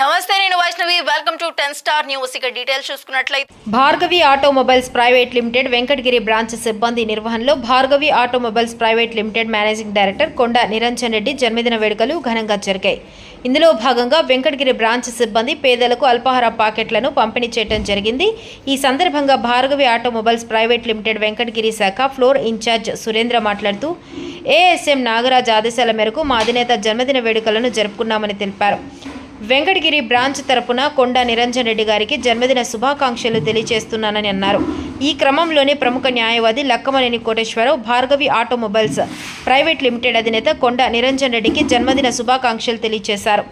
నమస్తే నేను Vaishnavi. Welcome to ten star news ఇక డీటెయిల్స్ చూసుకున్నట్లయితే Bhargavi automobiles private limited Venkatagiri branch సిబ్బంది నిర్వహణలో Bhargavi automobiles private limited managing director Konda Niranjan Reddy జన్మదిన వేడుకలు ఘనంగా జరిగాయి. ఇందులో భాగంగా వెంకటగిరి బ్రాంచ్ సిబ్బంది పేదలకు అల్పాహార పాకెట్లను పంపిణీ చేయడం జరిగింది. ఈ సందర్భంగా Bhargavi automobiles private limited Venkatagiri శాఖ ఫ్లోర్ ఇన్ఛార్జ్ సురేంద్ర మాట్లాడుతూ ఏఎస్ఎం నాగరాజ్ ఆదేశాల మేరకు మా అధినేత జన్మదిన వేడుకలను జరుపుకున్నామని తెలిపారు. వెంకటగిరి బ్రాంచ్ తరపున కొండ నిరంజన్ రెడ్డి గారికి జన్మదిన శుభాకాంక్షలు తెలియజేస్తున్నానని అన్నారు. ఈ క్రమంలోనే ప్రముఖ న్యాయవాది Lakkamaneni Koteswararao Bhargavi automobiles private limited అధినేత కొండ నిరంజన్ రెడ్డికి జన్మదిన శుభాకాంక్షలు తెలియజేశారు.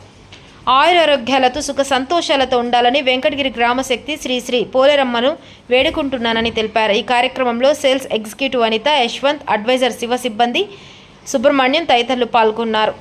ఆయురారోగ్యాలతో సుఖ సంతోషాలతో ఉండాలని వెంకటగిరి గ్రామశక్తి శ్రీశ్రీ పోలేరమ్మను వేడుకుంటున్నానని తెలిపారు. ఈ కార్యక్రమంలో sales executive Anitha Yashwant advisor Siva సిబ్బంది సుబ్రహ్మణ్యం తదితరులు పాల్గొన్నారు.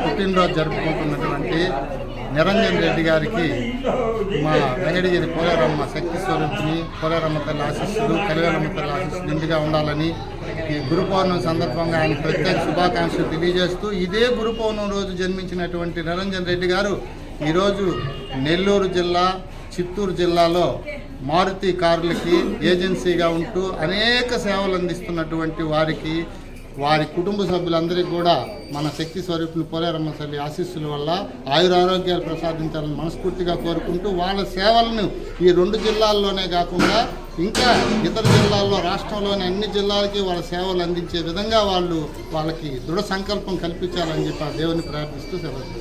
పుట్టినరోజు జరుపుకుంటున్నటువంటి నిరంజన్ రెడ్డి గారికి మా వెంకటగిరి పోలేరమ్మ శక్తి స్వరూపిణి పోలేరమ్మ తల్లి ఆశీస్సులు కలివేలమ్మ తల్లి ఆశీస్సులు ఇంటిగా ఉండాలని ఈ గురు పౌర్ణమి సందర్భంగా ఆయన ప్రత్యేక శుభాకాంక్షలు తెలియజేస్తూ ఇదే గురు పౌర్ణమి రోజు జన్మించినటువంటి నిరంజన్ రెడ్డి గారు ఈరోజు నెల్లూరు జిల్లా చిత్తూరు జిల్లాలో మారుతి కార్లకి ఏజెన్సీగా ఉంటూ అనేక సేవలు అందిస్తున్నటువంటి వారికి వారి కుటుంబ సభ్యులందరికీ కూడా మన శక్తి స్వరూపులు పోలేరమ్మ తల్లి ఆశీస్సుల వల్ల ఆయురారోగ్యాలు ప్రసాదించాలని మనస్ఫూర్తిగా కోరుకుంటూ వాళ్ళ సేవలను ఈ రెండు జిల్లాల్లోనే కాకుండా ఇంకా ఇతర జిల్లాల్లో రాష్ట్రంలోని అన్ని జిల్లాలకి వాళ్ళ సేవలు అందించే విధంగా వాళ్ళు వాళ్ళకి దృఢ సంకల్పం కల్పించాలని చెప్పి ఆ దేవుని ప్రార్థిస్తూ సెలవు